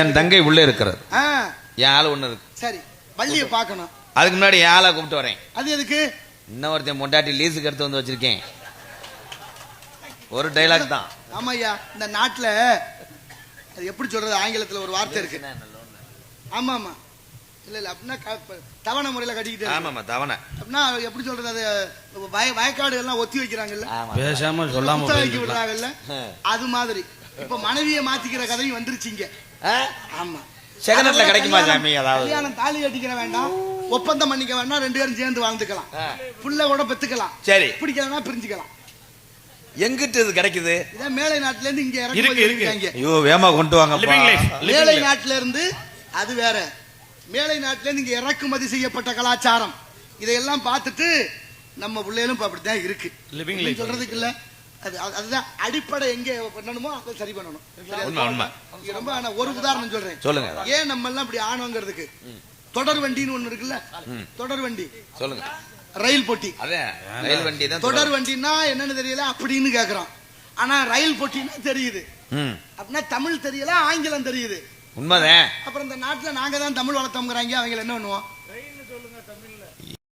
என் தங்கை உள்ளே இருக்கிறது என் ஆள் ஒண்ணு இருக்கு. சரி வள்ளிய பார்க்கணும். அதுக்கு முன்னாடி என் ஆளை கூப்பிட்டு வரேன். அது எதுக்கு? இன்னொருத்தன் பொண்டாட்டி லீஸுக்கு எடுத்து வந்து வச்சிருக்கேன். ஒரு டைலாக் தான். ஆமாய்யா இந்த நாட்டுல அது எப்படி சொல்றது? ஆங்கிலத்துல ஒரு வார்த்தை இருக்கு. ஆமா ஆமா இல்ல இல்ல அப்படின்னா தவணை முறையில கட்டிக்கிட்டு இருக்கு. ஆமாமா தவணை. அப்படின்னா எப்படி சொல்றது? அது வய வயக்காடு எல்லாம் ஒத்தி வைக்கிறாங்கல்ல? ஆமா பேசாம சொல்லாம போயிருக்கலாம். விடுறாங்கல்ல? அது மாதிரி. இப்ப மனைவியை மாத்திக்கிற கதையும் வந்துருச்சுங்க? ஆமா. செகண்ட் ஹேண்ட்ல அதெல்லாம் கிடைக்குமா சாமி? அதாவது கல்யாணம் தாலி கட்டிக்கிற வேண்டாம். ஒப்பந்தம் பண்ணிக்க வேண்டாம். ரெண்டு பேரும் சேர்ந்து வாழ்ந்துக்கலாம். புள்ள கூட பெத்துக்கலாம். சரி. பிடிக்கலன்னா பிரிஞ்சுக்கலாம். எங்கிட்டு இது கிடைக்குது? இதான் மேலை நாட்டுல இருந்து இங்க இருக்கு. இருக்காங்க ஐயோ வேமா கொண்டு வாங்க Living life. Living மேலை. நாட்டுல இருந்து அது வேற. மேலை நாட்டுல இருந்து இங்க இறக்குமதி செய்யப்பட்ட கலாச்சாரம். இதையெல்லாம் பார்த்துட்டு நம்ம பிள்ளைகளும் இப்ப அப்படித்தான் இருக்கு. சொல்றதுக்கு இல்ல. அது அது- அதுதான் அடிப்படை எங்க பண்ணணுமோ அதை சரி பண்ணணும். உண்மை, உண்மை. இங்க ரொம்ப ஆனா ஒரு உதாரணம் சொல்றேன். சொல்லுங்க ஏன் நம்ம எல்லாம் இப்படி ஆனோங்கிறதுக்கு தொடர் வண்டின்னு ஒண்ணு இருக்குல்ல? தொடர் வண்டி. சொல்லுங்க. ரயில் போட்டி. அதான் ரயில் வண்டி தான் தொடர் வண்டின்னா என்னன்னு தெரியல? அப்படின்னு கேக்குறோம் ஆனா ரயில் போட்டின்னா தெரியுது. ம். அப்படின்னா தமிழ் தெரியல ஆங்கிலம் தெரியுது. உண்மைதான். அப்புறம் இந்த நாட்டுல நாங்க தான் தமிழ் வளர்த்தோங்கிறாங்க அவங்க என்ன பண்ணுவோம்?